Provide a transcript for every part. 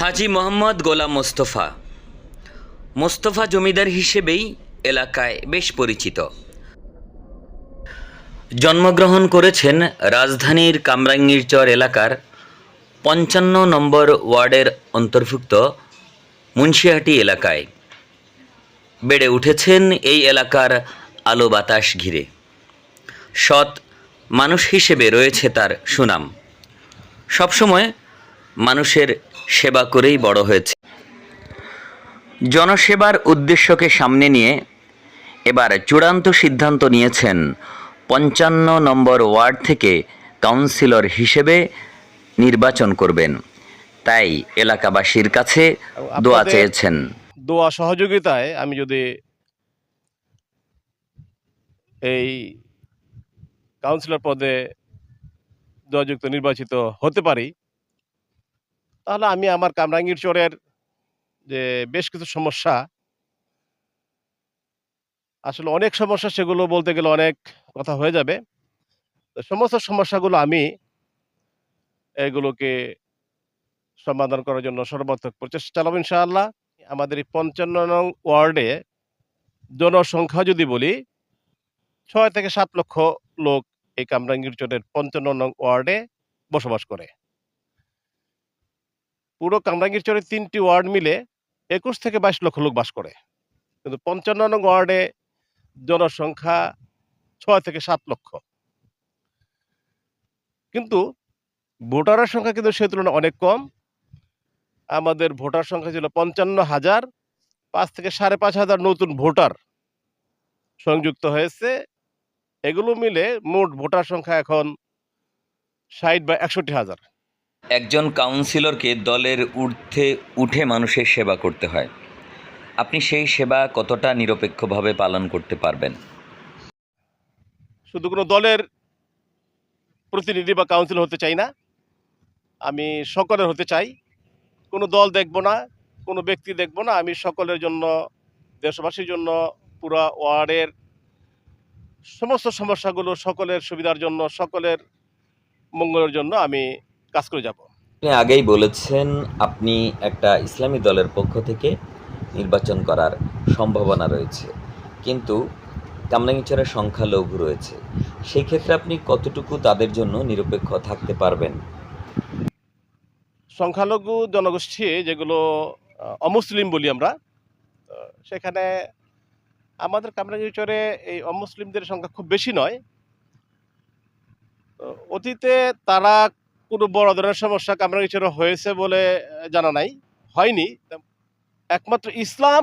হাজি মোহাম্মদ গোলাম মোস্তফা। মোস্তফা জমিদার হিসেবেই এলাকায় বেশ পরিচিত। জন্মগ্রহণ করেছেন রাজধানীর কামরাঙ্গীরচর এলাকার পঞ্চান্ন নম্বর ওয়ার্ডের অন্তর্ভুক্ত মুন্সিহাটি এলাকায়। বেড়ে উঠেছেন এই এলাকার আলো বাতাস ঘিরে। সৎ মানুষ হিসেবে রয়েছে তার সুনাম। সবসময় মানুষের সেবা করেই বড় হয়েছে। জনসেবার উদ্দেশ্যকে সামনে নিয়ে এবার চূড়ান্ত সিদ্ধান্ত নিয়েছেন পঞ্চান্ন নম্বর ওয়ার্ড থেকে কাউন্সিলর হিসেবে নির্বাচন করবেন। তাই এলাকাবাসীর কাছে দোয়া চেয়েছেন। দোয়া সহযোগিতায় আমি যদি এই কাউন্সিলর পদে দোয়াযুক্ত নির্বাচিত হতে পারি তাহলে আমি আমার কামরাঙ্গীর চরের যে বেশ কিছু সমস্যা, আসলে অনেক সমস্যা সেগুলো বলতে গেলে অনেক কথা হয়ে যাবে। তো সমস্ত সমস্যাগুলো আমি এগুলোকে সমাধান করার জন্য সর্বাত্মক প্রচেষ্টা চালাবো ইনশাআল্লাহ। আমাদের এই পঞ্চান্ন নং ওয়ার্ডে জনসংখ্যা যদি বলি, ছয় থেকে সাত লক্ষ লোক এই কামরাঙ্গীর চরের পঞ্চান্ন নং ওয়ার্ডে বসবাস করে। পুরো কামরাঙ্গীর চরের তিনটি ওয়ার্ড মিলে একুশ থেকে বাইশ লক্ষ লোক বাস করে। কিন্তু পঞ্চান্ন নং ওয়ার্ডে জনসংখ্যা ছয় থেকে সাত লক্ষ। কিন্তু ভোটারের সংখ্যা কিন্তু সে তুলনায় অনেক কম। আমাদের ভোটার সংখ্যা ছিল পঞ্চান্ন হাজার, পাঁচ থেকে সাড়ে পাঁচ হাজার নতুন ভোটার সংযুক্ত হয়েছে। এগুলো মিলে মোট ভোটার সংখ্যা এখন ষাট বা একষট্টি হাজার। একজন কাউন্সিলরকে দলের ঊর্ধ্বে উঠে মানুষের সেবা করতে হয়। আপনি সেই সেবা কতটা নিরপেক্ষভাবে পালন করতে পারবেন? শুধু কোনো দলের প্রতিনিধি বা কাউন্সিলর হতে চাই না। আমি সকলের হতে চাই। কোনো দল দেখব না, কোনো ব্যক্তি দেখব না। আমি সকলের জন্য, দেশবাসীর জন্য, পুরো ওয়ার্ডের সমস্ত সমস্যাগুলো সকলের সুবিধার জন্য, সকলের মঙ্গলের জন্য আমি কাজ করে যাব। আপনি আগেই বলেছেন আপনি একটা ইসলামী দলের পক্ষ থেকে নির্বাচন করার সম্ভাবনা রয়েছে। কিন্তু কামরাঙ্গিচরের সংখ্যালঘু রয়েছে। সেই ক্ষেত্রে আপনি কতটুকু তাদের জন্য নিরপেক্ষ থাকতে পারবেন? সংখ্যালঘু জনগোষ্ঠী যেগুলো অমুসলিম বলি আমরা সেখানে আমাদের কামরাঙ্গীরচরে এই অমুসলিমদের সংখ্যা খুব বেশি নয়। অতীতে তারা কোনো বড় ধরনের সমস্যা কামরাঙ্গীরচরে হয়েছে বলে জানা নাই। হয়নি। একমাত্র ইসলাম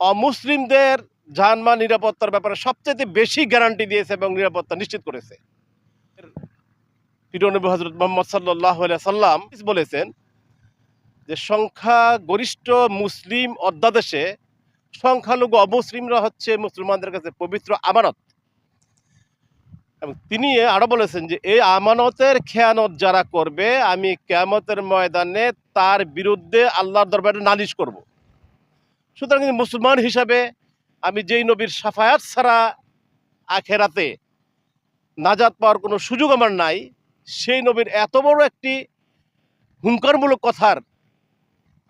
অমুসলিমদের জানমাল নিরাপত্তার ব্যাপারে সবচেয়ে বেশি গ্যারান্টি দিয়েছে এবং নিরাপত্তা নিশ্চিত করেছে। পিরনবী হজরত মোহাম্মদ সাল্লাহ সাল্লাম বলেছেন যে, সংখ্যা গরিষ্ঠ মুসলিম অধ্যাদেশে সংখ্যালঘু অমুসলিমরা হচ্ছে মুসলমানদের কাছে পবিত্র আমানত। এবং তিনি আরও বলেছেন যে এই আমানতের খেয়ানত যারা করবে, আমি কেয়ামতের ময়দানে তার বিরুদ্ধে আল্লাহর দরবারে নালিশ করব। সুতরাং মুসলমান হিসাবে আমি যেই নবীর সাফায়াত ছাড়া আখেরাতে নাজাত পাওয়ার কোনো সুযোগ আমার নাই, সেই নবীর এত বড় একটি হুঙ্কারমূলক কথার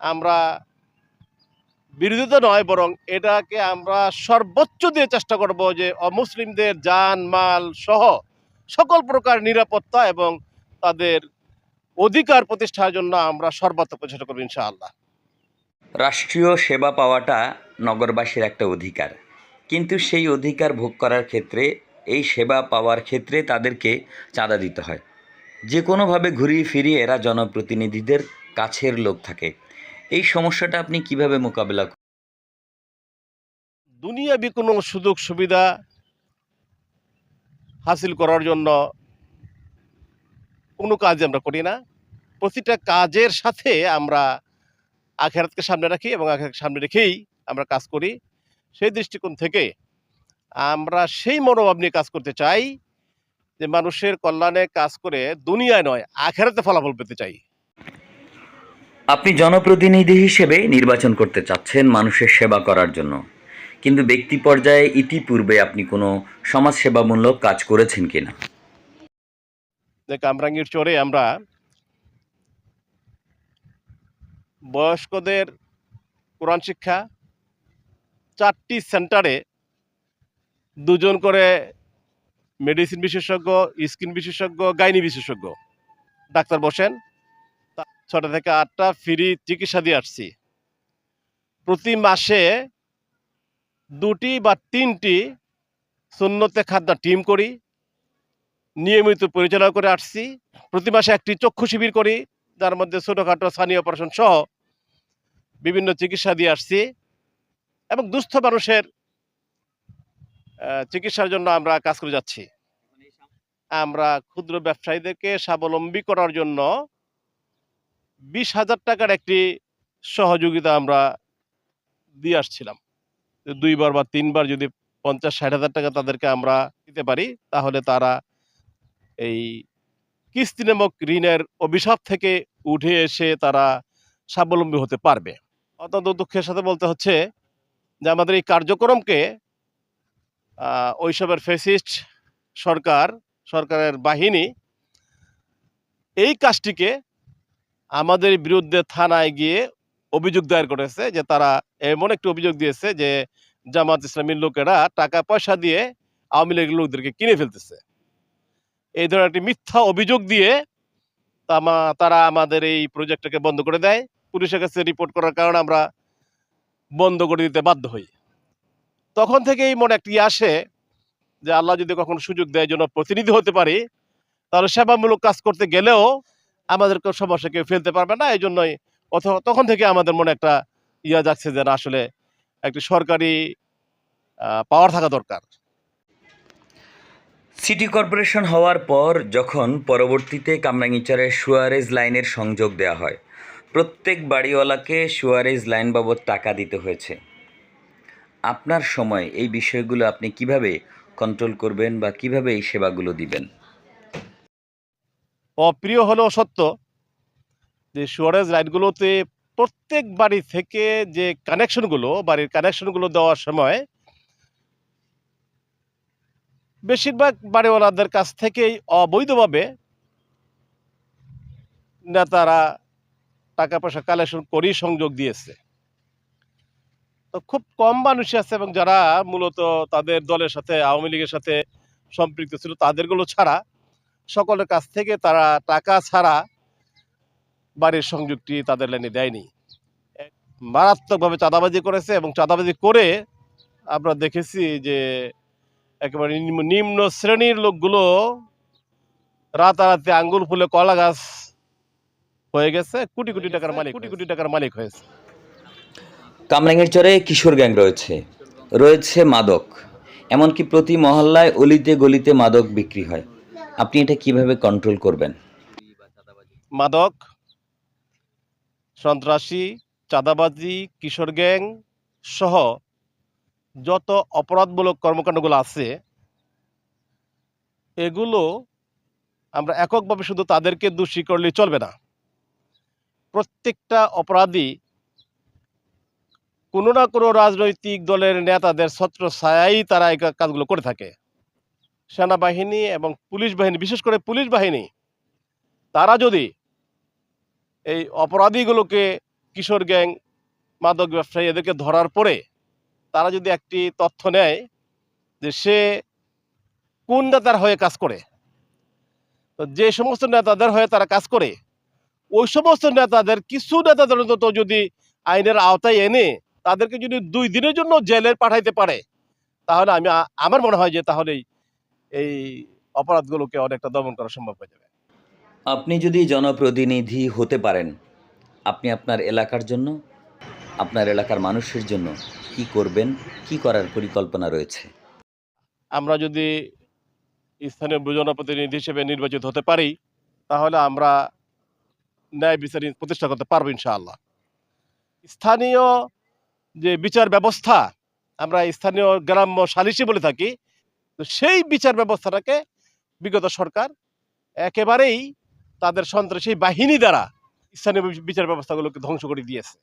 আমরা বিরোধিতা নয়, বরং এটাকে আমরা সর্বোচ্চ দিয়ে চেষ্টা করব যে অমুসলিমদের যান, মাল সহ সকল প্রকার নিরাপত্তা এবং তাদের অধিকার প্রতিষ্ঠার জন্য আমরা সর্বাত্মক চেষ্টা করব ইনশাআল্লাহ। রাষ্ট্রীয় সেবা পাওয়াটা নগরবাসীর একটা অধিকার। কিন্তু সেই অধিকার ভোগ করার ক্ষেত্রে, এই সেবা পাওয়ার ক্ষেত্রে তাদেরকে চাঁদা দিতে হয়। যে কোনোভাবে ঘুরিয়ে ফিরিয়ে এরা জনপ্রতিনিধিদের কাছের লোক থাকে। এই সমস্যাটা আপনি কীভাবে মোকাবেলা? দুনিয়াবি কোনো সুযোগ সুবিধা হাসিল করার জন্য কোনো কাজ আমরা করি না প্রতিটা কাজের সাথে আমরা আখেরাতকে সামনে রাখি এবং আখেরাতকে সামনে রেখেই আমরা কাজ করি সেই দৃষ্টিকোণ থেকে আমরা সেই মনোভাব নিয়ে কাজ করতে চাই যে মানুষের কল্যাণে কাজ করে দুনিয়ায় নয়, আখেরাতে ফলাফল পেতে চাই আপনি জনপ্রতিনিধি হিসেবে নির্বাচন করতে চাচ্ছেন মানুষের সেবা করার জন্য। কিন্তু ব্যক্তি পর্যায়ে ইতিপূর্বে আপনি কোনো সমাজসেবামূলক কাজ করেছেন কিনা? কামরাঙ্গীর চরে আমরা বয়স্কদের কোরআন শিক্ষা চারটি সেন্টারে দুজন করে মেডিসিন বিশেষজ্ঞ, স্কিন বিশেষজ্ঞ, গাইনি বিশেষজ্ঞ ডাক্তার বসেন। ছটা থেকে আটটা ফ্রি চিকিৎসা দিয়ে আসছি। প্রতি মাসে দুটি বা তিনটি সুন্নতে খাদ্য টিম করি, নিয়মিত পরিচালনা করে আসছি। প্রতি মাসে একটি চক্ষু শিবির করি, যার মধ্যে ছোটোখাটো স্থানীয় অপারেশন সহ বিভিন্ন চিকিৎসা দিয়ে আসছি এবং দুস্থ মানুষের চিকিৎসার জন্য আমরা কাজ করে যাচ্ছি। আমরা ক্ষুদ্র ব্যবসায়ীদেরকে স্বাবলম্বী করার জন্য বিশ হাজার টাকার একটি সহযোগিতা আমরা দিয়ে আসছিলাম। দুইবার বা তিনবার যদি পঞ্চাশ ষাট হাজার টাকা তাদেরকে আমরা দিতে পারি, তাহলে তারা এই কিস্তি নামক ঋণের অভিশাপ থেকে উঠে এসে তারা স্বাবলম্বী হতে পারবে। অত্যন্ত দুঃখের সাথে বলতে হচ্ছে যে আমাদের এই কার্যক্রমকে ওইসবের ফেসিস্ট সরকার, সরকারের বাহিনী এই কাজটিকে আমাদের বিরুদ্ধে থানায় গিয়ে অভিযোগ দায়ের করেছে যে তারা এমন একটি অভিযোগ দিয়েছে যে জামাত ইসলামীর লোকেরা টাকা পয়সা দিয়ে আওয়ামী লীগের লোকদেরকে কিনে ফেলতেছে। এই ধরনের একটি মিথ্যা অভিযোগ দিয়ে তারা আমাদের এই প্রজেক্টটাকে বন্ধ করে দেয়। পুলিশের কাছে রিপোর্ট করার কারণে আমরা বন্ধ করে দিতে বাধ্য হই। তখন থেকেই মনে একটি আসে যে আল্লাহ যদি কখনো সুযোগ দেয় জন্য প্রতিনিধি হতে পারি, তাহলে সেবামূলক কাজ করতে গেলেও আমাদের কেউ সমস্যা কেউ ফেলতে পারবে না এই জন্যই অথবা তখন থেকে আমাদের মনে একটা ইয়া যাচ্ছে যে আসলে একটি সরকারি পাওয়ার থাকা দরকার। সিটি কর্পোরেশন হওয়ার পর যখন পরবর্তীতে কামরাঙ্গিচরের সুয়ারেজ লাইনের সংযোগ দেওয়া হয়, প্রত্যেক বাড়িওয়ালাকে সুয়ারেজ লাইন বাবদ টাকা দিতে হয়েছে। আপনার সময় এই বিষয়গুলো আপনি কীভাবে কন্ট্রোল করবেন বা কীভাবে এই সেবাগুলো দিবেন? অপ্রিয় হলেও সত্য যে সুয়ারেজ লাইনগুলোতে প্রত্যেক বাড়ি থেকে যে কানেকশনগুলো, বাড়ির কানেকশনগুলো দেওয়ার সময় বেশিরভাগ বাড়িওয়ালাদের কাছ থেকেই অবৈধভাবে নেতারা টাকা পয়সা কালেকশন করেই সংযোগ দিয়েছে। তো খুব কম মানুষই আছে এবং যারা মূলত তাদের দলের সাথে, আওয়ামী লীগের সাথে সম্পৃক্ত ছিল, তাদেরগুলো ছাড়া সকলের কাছ থেকে তারা টাকা ছাড়া বাড়ির সংযোগটি তাদের লাইনে দেয়নি। মারাত্মকভাবে চাঁদাবাজি করেছে এবং চাঁদাবাজি করে আমরা দেখেছি যে একেবারে নিম্ন- শ্রেণির লোকগুলো রাতারাতি আঙ্গুল ফুলে কলা গাছ হয়ে গেছে কোটি কোটি টাকার মালিক কোটি কোটি টাকার মালিক হয়েছে। কামরাঙ্গীরচরে কিশোর গ্যাং রয়েছে। রয়েছে মাদক এমনকি প্রতি মহল্লায় অলিতে গলিতে মাদক বিক্রি হয়। আপনি এটা কীভাবে কন্ট্রোল করবেন? মাদক, সন্ত্রাসী, চাঁদাবাজি, কিশোর গ্যাং সহ যত অপরাধমূলক কর্মকাণ্ডগুলো আছে, এগুলো আমরা এককভাবে শুধু তাদেরকে দোষী করলে চলবে না। প্রত্যেকটা অপরাধী কোনো না কোনো রাজনৈতিক দলের নেতাদের ছত্র ছায়াই তারা এই কাজগুলো করে থাকে। সেনাবাহিনী এবং পুলিশ বাহিনী, বিশেষ করে পুলিশ বাহিনী, তারা যদি এই অপরাধীগুলোকে কিশোর গ্যাং, মাদক ব্যবসায়ী এদেরকে ধরার পরে তারা যদি একটি তথ্য নেয় যে সে কোন নেতার হয়ে কাজ করে, তো যে সমস্ত নেতাদের হয়ে তারা কাজ করে, ওই সমস্ত নেতাদের, কিছু নেতাদের অন্তত যদি আইনের আওতায় এনে তাদেরকে যদি দুই দিনের জন্য জেলে পাঠাইতে পারে, তাহলে আমি, আমার মনে হয় যে তাহলেই এই অপরাধগুলোকে অনেকটা দমন করা সম্ভব হয়ে যাবে। আপনি যদি জনপ্রতিনিধি হতে পারেন আপনি আপনার এলাকার জন্য আপনার এলাকার মানুষের জন্য কি করবেন কি করার পরিকল্পনা রয়েছে? আমরা যদি স্থানীয় জনপ্রতিনিধি হিসেবে নির্বাচিত হতে পারি তাহলে আমরা ন্যায় বিচার প্রতিষ্ঠা করতে পারব ইনশাআল্লাহ। স্থানীয় যে বিচার ব্যবস্থা আমরা স্থানীয় গ্রাম্য সালিসি বলে থাকি তো সেই বিচার ব্যবস্থাটাকে বিগত সরকার একেবারেই তাদের সন্ত্রাসী বাহিনী দ্বারা স্থানীয় বিচার ব্যবস্থাগুলোকে ধ্বংস করে দিয়েছে।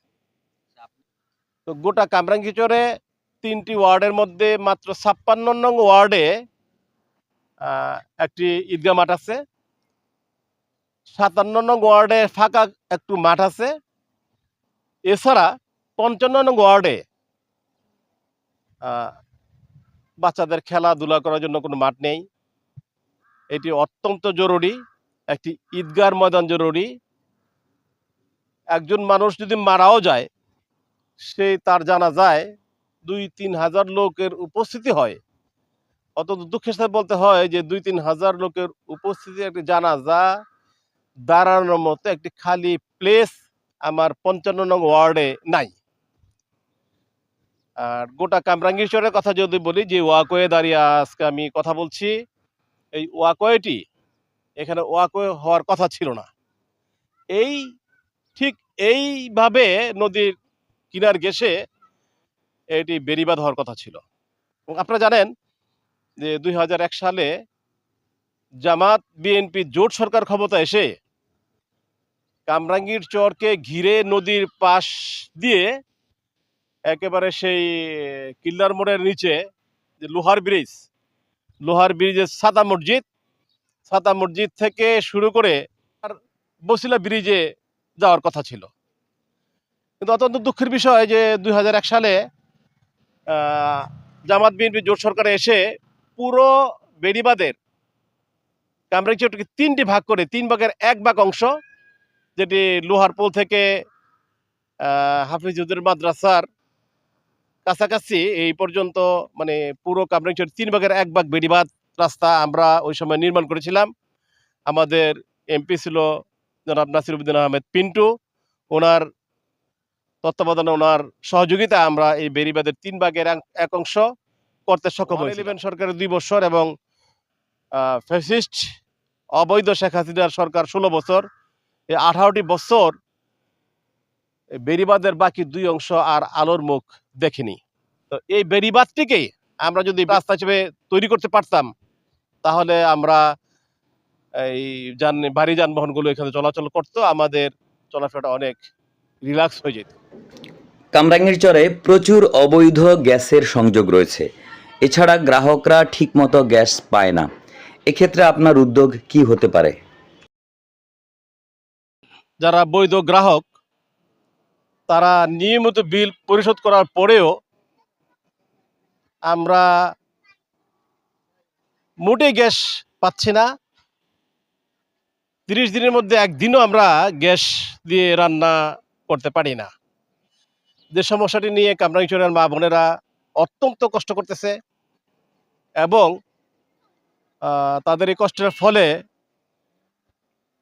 তো গোটা কামরাঙ্গিচরে তিনটি ওয়ার্ডের মধ্যে মাত্র ছাপ্পান্ন নং ওয়ার্ডে একটি ঈদগাহ মাঠ আছে। সাতান্ন নং ওয়ার্ডে ফাঁকা একটু মাঠ আছে। এছাড়া পঞ্চান্ন নং ওয়ার্ডে বাচ্চাদের খেলাধুলা করার জন্য কোনো মাঠ নেই। এটি অত্যন্ত জরুরি, একটি ঈদগার ময়দান জরুরি। একজন মানুষ যদি মারাও যায়, সে তার জানা যায় দুই তিন হাজার লোকের উপস্থিতি হয়। অত্যন্ত দুঃখের সাথে বলতে হয় যে দুই তিন হাজার লোকের উপস্থিতি একটি জানাজা দাঁড়ানোর মতো একটি খালি প্লেস আমার পঞ্চান্ন নং ওয়ার্ডে নাই। আর গোটা কামরাঙ্গীরচরের কথা যদি বলি, যে ওয়াকোয়ে দাঁড়িয়ে আজকে আমি কথা বলছি, এই ওয়াকোয়েটি এখানে ওয়াকোয়ে হওয়ার কথা ছিল না। এই ঠিক এইভাবে নদীর কিনার গেসে এটি বেরিবাদ হওয়ার কথা ছিল। এবং আপনারা জানেন যে দুই হাজার এক সালে জামাত বিএনপি জোট সরকার ক্ষমতা এসে কামরাঙ্গীর চরকে ঘিরে নদীর পাশ দিয়ে একেবারে সেই কিল্লার মোড়ের নিচে যে লোহার ব্রিজ লোহার ব্রিজের সাদা মসজিদ সাদা মসজিদ থেকে শুরু করে আর বসিলা ব্রিজে যাওয়ার কথা ছিল। কিন্তু অত্যন্ত দুঃখের বিষয় যে দুই হাজার এক সালে জামাত বিএনপি জোট সরকারে এসে পুরো বেড়িবাদের কামরাঙ্গীরচরকে তিনটি ভাগ করে তিন ভাগের এক ভাগ অংশ যেটি লোহার পোল থেকে আহ, হাফিজুদ্দিন মাদ্রাসার কাছাকাছি এই পর্যন্ত মানে পুরো কামরাঙ্গীরচর তিন ভাগের এক ভাগ বেড়িবাদ রাস্তা আমরা ওই সময় নির্মাণ করেছিলাম। আমাদের এমপি ছিল জনাব নাসির উদ্দিন আহমেদ পিন্টু। ওনার তত্ত্বাবধানে ওনার সহযোগিতা আমরা এই বেড়িবাদের তিন ভাগের এক- অংশ করতে সক্ষম হয়েছিলেন সরকারের দুই বছর এবং ফ্যাসিস্ট অবৈধ শেখ হাসিনার সরকার ষোলো বছর। এই আঠারোটি বছর বেড়িবাদের বাকি দুই অংশ আর আলোর মুখ দেখেনি। তো এই বেড়িবাদটিকেই আমরা যদি রাস্তা হিসেবে তৈরি করতে পারতাম তাহলে আমরা এই যান ভারী যানবাহনগুলো এখানে চলাচল করতো আমাদের চলাফেরাটা অনেক রিল্যাক্স হয়ে যেত। কামরাঙ্গীরচরে প্রচুর অবৈধ গ্যাসের সংযোগ রয়েছে। এছাড়া গ্রাহকরা ঠিকমতো গ্যাস পায় না। এক্ষেত্রে আপনার উদ্যোগ কি হতে পারে? যারা বৈধ গ্রাহক তারা নিয়মিত বিল পরিশোধ করার পরেও আমরা মোটে গ্যাস পাচ্ছি না। তিরিশ দিনের মধ্যে একদিনও আমরা গ্যাস দিয়ে রান্না করতে পারি না। যে সমস্যাটি নিয়ে কামরাঙ্গীচরের মা বোনেরা অত্যন্ত কষ্ট করতেছে এবং তাদের এই কষ্টের ফলে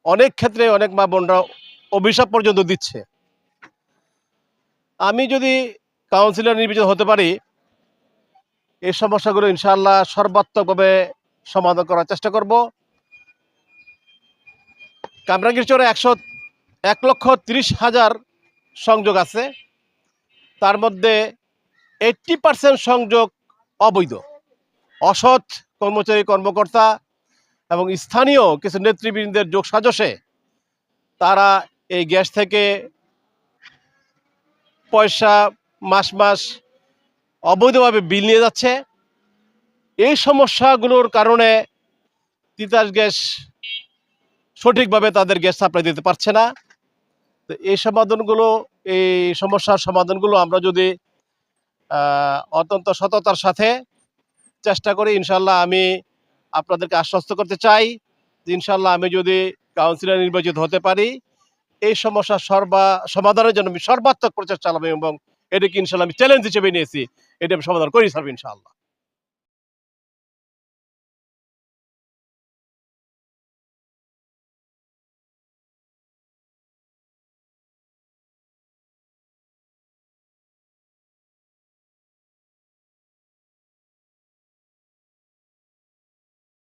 অনেক ক্ষেত্রে অনেক মা বোনরা অভিশাপ পর্যন্ত দিচ্ছে। আমি যদি কাউন্সিলর নির্বাচিত হতে পারি, এই সমস্যাগুলো ইনশাআল্লাহ সর্বাত্মকভাবে সমাধান করার চেষ্টা করব। কামরাঙ্গীর চরে একশো, এক লক্ষ তিরিশ হাজার সংযোগ আছে। তার মধ্যে এইট্টি পার্সেন্ট সংযোগ অবৈধ। অসৎ কর্মচারী কর্মকর্তা এবং স্থানীয় কিছু নেতৃবৃন্দের যোগ সাজসে তারা এই গ্যাস থেকে পয়সা, মাস মাস অবৈধভাবে বিল নিয়ে যাচ্ছে। এই সমস্যাগুলোর কারণে তিতাস গ্যাস সঠিকভাবে তাদের গ্যাস সাপ্লাই দিতে পারছে না। তো এই সমাধানগুলো, এই সমস্যার সমাধানগুলো আমরা যদি অত্যন্ত সততার সাথে চেষ্টা করি ইনশাল্লাহ আমি আপনাদেরকে আশ্বস্ত করতে চাই ইনশাল্লাহ আমি যদি কাউন্সিলর নির্বাচিত হতে পারি এই সমস্যা সর্বা, সমাধানের জন্য আমি সর্বাত্মক প্রচেষ্টা চালাবো এবং এটাকে ইনশাল্লাহ আমি চ্যালেঞ্জ হিসেবে নিয়েছি। এটা আমি সমাধান করি সারবো ইনশাল্লাহ।